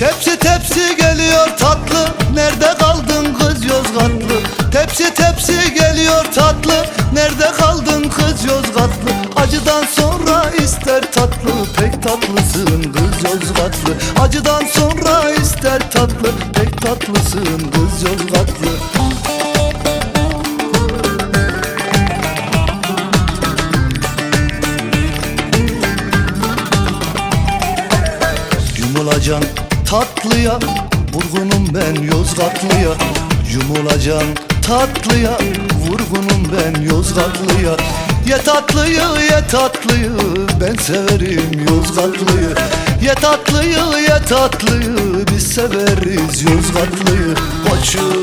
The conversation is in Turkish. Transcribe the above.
Tepsi tepsi geliyor tatlı. Nerede kaldın kız Yozgatlı? Tepsi tepsi geliyor tatlı. Nerede kaldın kız Yozgatlı? Acıdan sonra ister tatlı. Pek tatlısın kız Yozgatlı. Acıdan sonra ister tatlı. Pek tatlısın kız Yozgatlı. Yumulacan tatlıya Vurgunum ben Yozgatlıya. Yumulacan tatlıya Vurgunum ben Yozgatlıya. Ye tatlıyı ye tatlıyı Ben severim Yozgatlıyı. Ye tatlıyı ye tatlıyı Biz severiz Yozgatlıyı. Koçum